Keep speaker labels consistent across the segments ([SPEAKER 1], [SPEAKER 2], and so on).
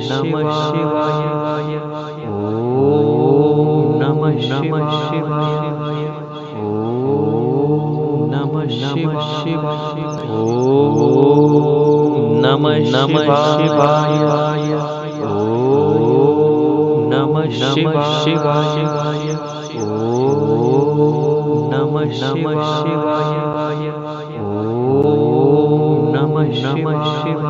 [SPEAKER 1] नमः शिवाय। ओम नमः शिवाय। ओम नमः शिवाय। ओम नमः शिवाय। नम नमः शिवाय। नम नमः शिवाय। नम नमः शिवाय।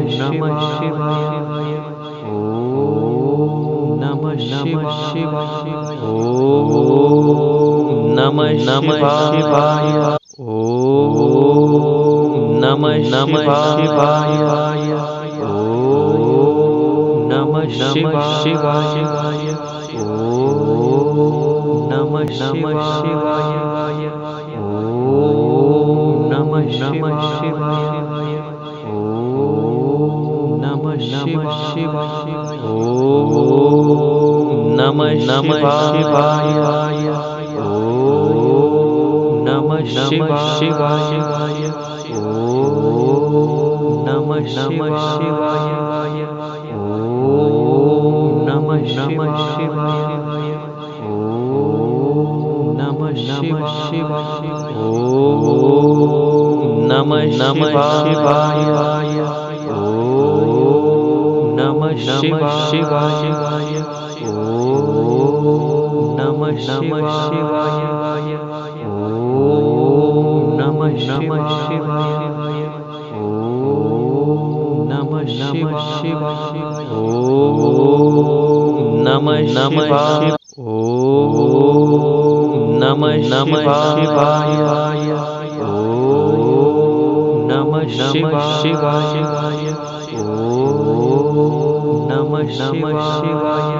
[SPEAKER 1] नमः शिवाय। ॐ नमः नमः शिवाय। ॐ नमः नमः शिवाय। ॐ नमः नमः शिवाय। ॐ नमः नमः शिवाय। ॐ नमः नमः शिवाय। ॐ नमः नमः शिवाय नमः शिवाय। ॐ नमः नमः शिवाय। ॐ नमः नमः शिवाय। ॐ नमः नमः शिवाय। नमः नमः शिवाय। ॐ नमः नमः शिवाय। ॐ नमः नमः शिवाय। नमः नमः शिवाय। ॐ नमः नमः शिवाय। नमः नमः शिवाय। नमः नमः शिव ॐ नमः नमः शिवाय। ॐ नमः नमः शिवाय। ॐ नमः नमः शिवाय।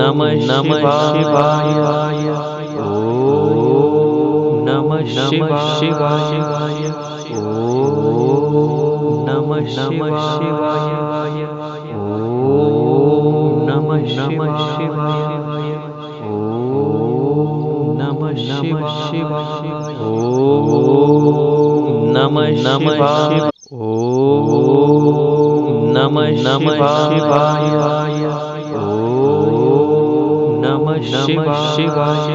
[SPEAKER 1] नमः नमः शिवाय। ॐ नमः नमः शिवाय। ॐ नमः नमः शिवाय। ॐ नमः नमः शिवाय। ॐ नमः नमः शिवाय। ॐ नमः नमः शिव ॐ नमः नमः शिवाय नमः शिवाय।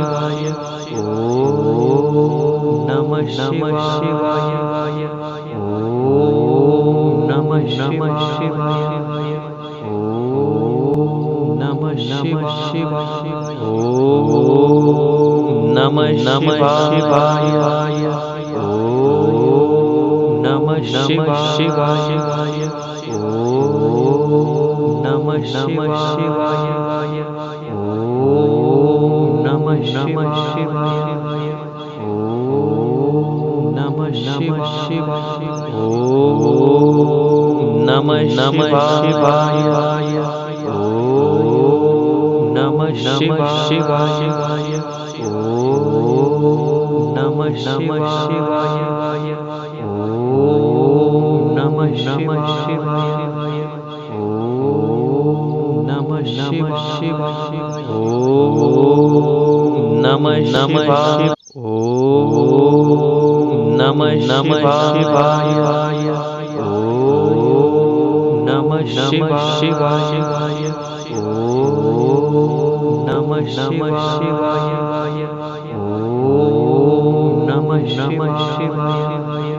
[SPEAKER 1] नम नमः शिवाय। ओम नमः नमः शिवाय। ओम नम नमः शिवाय। ओम नमः नमः शिवाय। ओम नमः नमः शिवाय। ओम नमः नमः शिवाय। नमः शिवाय। ओ नमो नमः शिव शिव ओ नम नमः शिवाय। ओ नमो नमः शिवाय। ओ नमः नमः शिवाय। ओ नमः नमः शिवा नमः नमः ॐ नमः नमः शिवाय ॐ नमः नमः शिवाय ॐ नमः नमः शिवाय ॐ नमः नमः शिवाय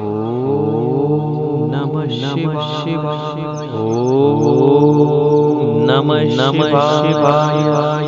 [SPEAKER 1] ॐ नमः नमः शिवाय ॐ नमः नमः शिवाय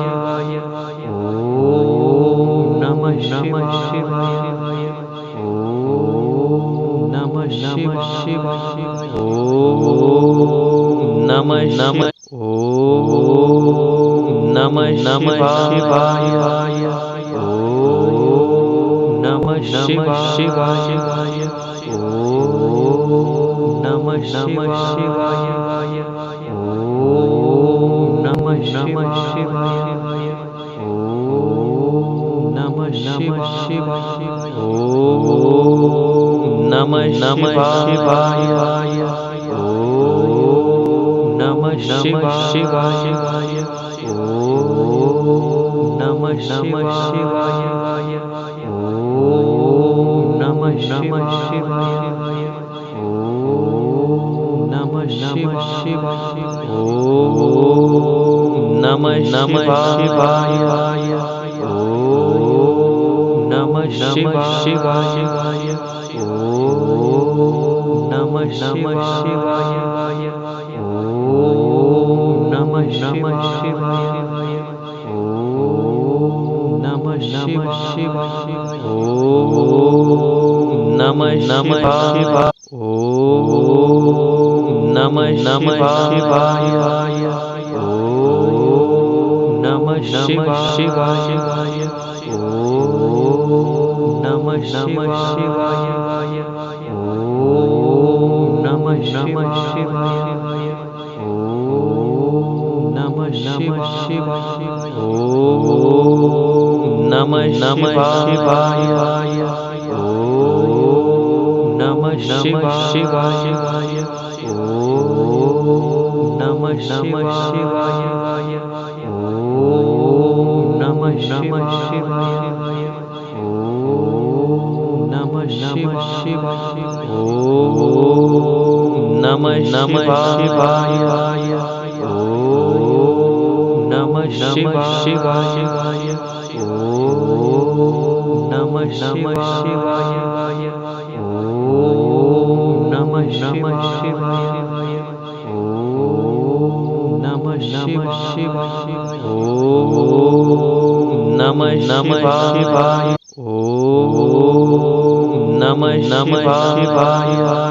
[SPEAKER 1] नमः शिवाय। ॐ ओ नमः शिवाय। ॐ ओ नमः ओ नम नमः शिवाय। ॐ नमः नमः शिवाय। ॐ नमः नमः शिवाय। ॐ नमः नमः शिवाय। नम शिव शि ो नम नमः शिवाय। ओ नम नमः शिवाय। ओ नम नमः शिवाय। ॐ नम नमः शिवाय। शि नम नमः शिवाय। शि ो नम नमः शिवाय। नम शिवायि। नम नमः शिवाय। ओ नम नमः शिवाम नमः शिव शि नम नमः शिवाम नमः शिवाय। ओ नम नमः शिवाय। नमः शिवाय। शिवाय। ॐ नम नमः शिवाय। ओ नम नम शिवाय। ओ नम नम शिवाय। नमः शिवाय। दादिबा ओ नमः शिवाय। वा नमः शिवाय। ओ नमो नमः शिवाय। शिवा ओ नमो नमः शिवाय। शिव ओ नम नम पादिवाय ओ नम नम दादिवाय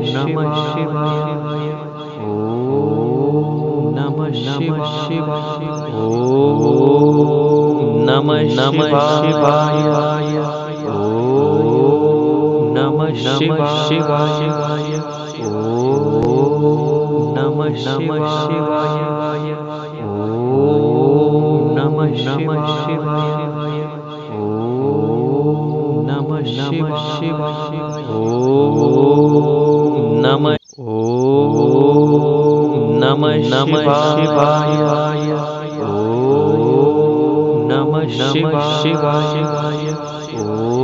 [SPEAKER 1] ॐ नमः नमः शिवाय। ॐ नमः नमः शिवाय। ॐ नमः नमः शिवाय। ॐ नमः नमः शिवाय। ॐ नमः नमः शिवाय नमः शिवाय। ॐ नमः नमः शिवाय। ॐ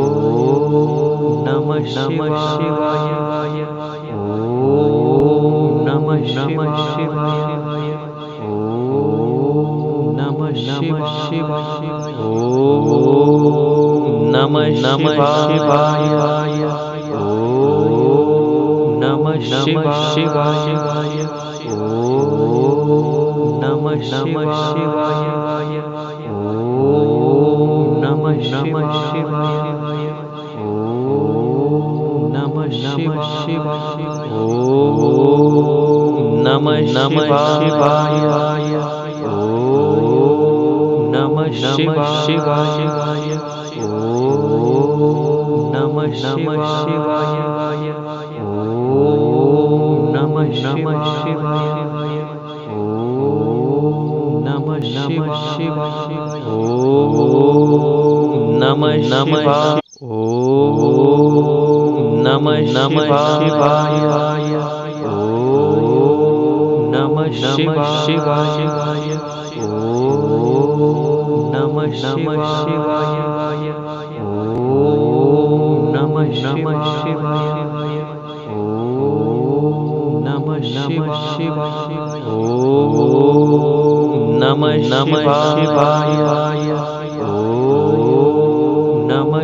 [SPEAKER 1] नमः नमः शिवाय। ॐ नमः नमः शिवाय। ॐ नमः नमः शिवाय। ॐ नमः नमः शिवाय। ॐ नमः नमः शिवाय। नमः नम ओम नमः शिवाय। नम नम शिवाय। ओम नम शिवाय। ओम नमः शिवाय। ओम नमः शिवाय। ओम नमः शिवाय। नमः नमः ॐ नमः नमः शिवाय। ॐ नमः नमः शिवाय। ॐ नमः नमः शिवाय ॐ नमः नमः शिवाय ॐ नमः नमः शिवाय ॐ नमः नमः शिवाय ॐ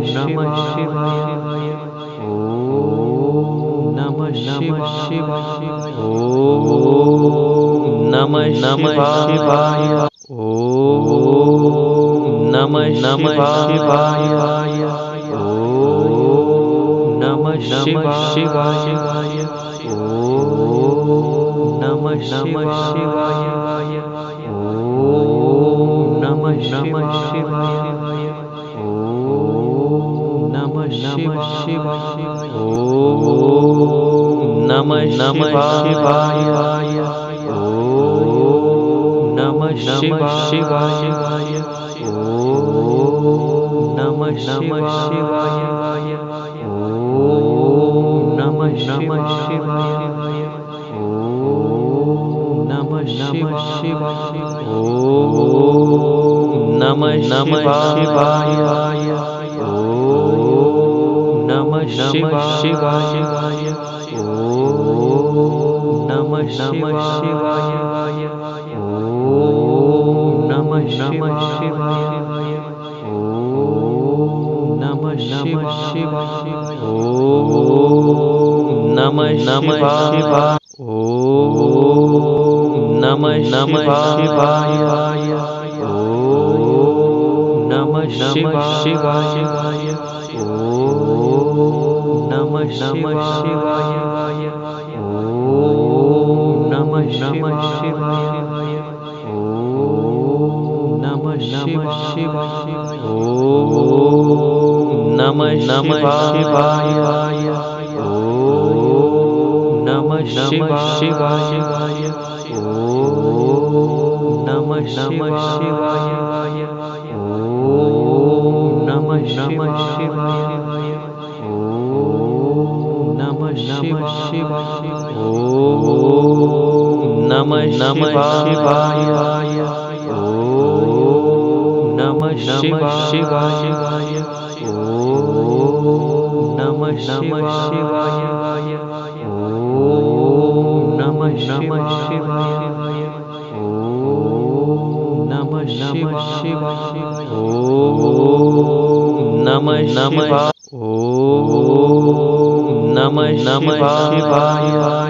[SPEAKER 1] नमः शिवाय। ॐ नमः नमः शिवाय। ॐ नमः नमः शिवाय। ॐ नमः नमः शिवाय। ॐ नमः नमः शिवाय। ॐ नमः नमः शिवाय। ॐ नमः नमः शिवाय नमः नमः शिवाय। ॐ नमः नमः शिवाय। ॐ नमः नमः शिवाय। ॐ नमः नमः शिवाय। ॐ नमः नमः शिवाय। ॐ नमः नमः शिवाय। ॐ नमः नमः शिवाय। नमः शिवाय। ॐ नमः नमः शिवाय। ॐ नमः शिवाय। ॐ नमः नमः शिवाय। ॐ नमः नमः शिवाय। ॐ नमः नमः शिवाय। ॐ नमः नमः शिवाय। नमः नमः शिवाय। ॐ नमः नमः शिवाय। ॐ नमः नमः शिवाय। ॐ नमः नमः शिवाय। ॐ नमः नमः शिवाय नमः शिवाय। ॐ नमः नमः शिवाय। ॐ नमः नमः शिवाय। ॐ नमः शिवाय। ॐ नमः नमः शिवाय। ॐ नमः नमः ॐ नमः नमः शिवाय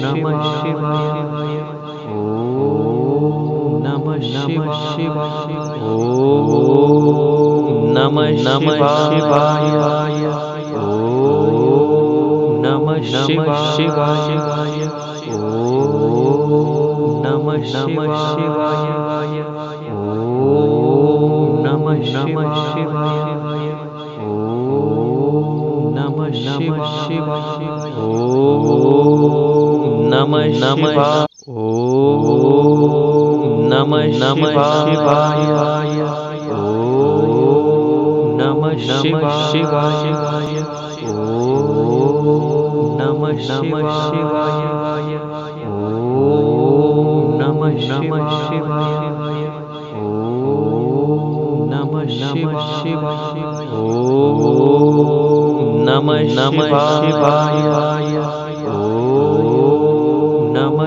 [SPEAKER 1] नमः नमः शिवाय। ॐ नमः नमः शिवाय। ॐ नमः नमः शिवाय। ॐ नमः नमः शिवाय। ॐ नमः नमः शिवाय नमः ॐ नमः नमः शिवाय। ॐ नमः नमः शिवाय। ॐ नमः नमः शिवाय। ॐ नमः नमः शिवाय। ॐ नमः नमः शिवाय ॐ नमः नमः शिवाय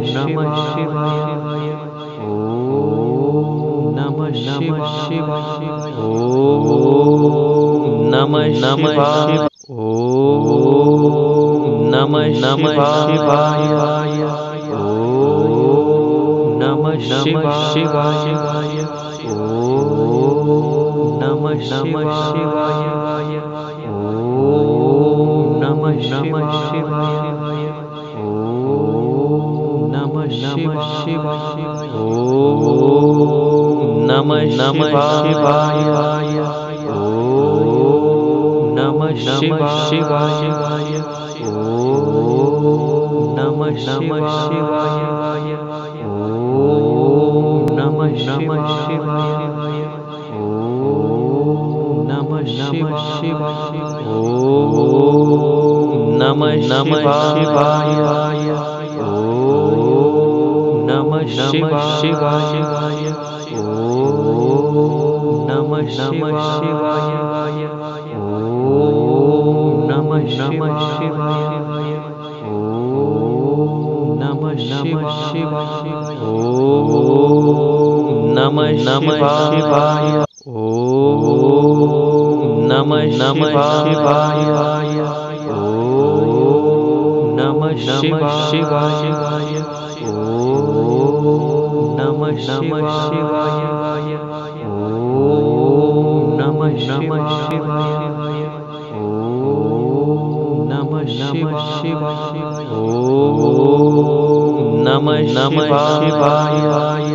[SPEAKER 1] नमः शिवाय। ॐ नमः नमः शिवाय। ॐ नमः नमः शिवाय। ॐ नमः नमः शिवाय। ॐ नमः नमः शिवाय। ॐ नमः नमः शिवाय। ॐ नमः नमः शिवाय नमः नमः शिवाय। ॐ नमः नमः शिवाय। ॐ नमः नमः शिवाय। ॐ नमः नमः शिवाय। ॐ नमः नमः शिवाय। ॐ नमः नमः शिवाय। ॐ नमः नमः शिवाय नमः शिवाय। ॐ नमः नमः शिवाय। ॐ नमः नमः शिवाय। ॐ नमः नमः शिवाय। ॐ नमः नमः शिवाय। ॐ नमः नमः शिवाय। ॐ नमः नमः शिवाय नमः शिवाय ॐ नमः नमः शिवाय ॐ नमः नमः शिवाय ॐ नमः नमः शिवाय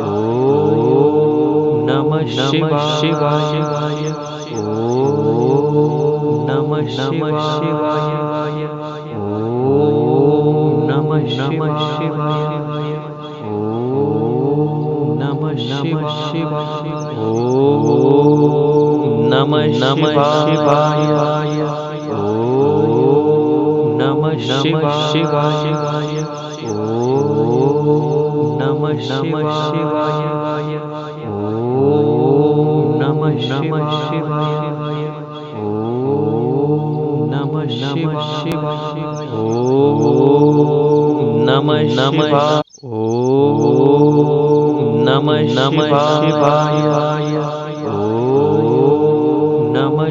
[SPEAKER 1] ॐ नमः नमः शिवाय ॐ नमः नमः शिवाय नमः नमः शिवाय। ॐ नमः नमः शिवाय। ॐ नमः नमः शिवाय। ॐ नमः नमः शिवाय। ॐ नमः नमः शिवाय। ॐ नमः नमः ॐ नमः नमः शिवाय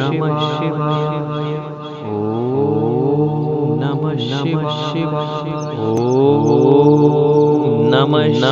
[SPEAKER 1] नमः शिवाय। ॐ नमः नमः शिवाय। ॐ नमः नमः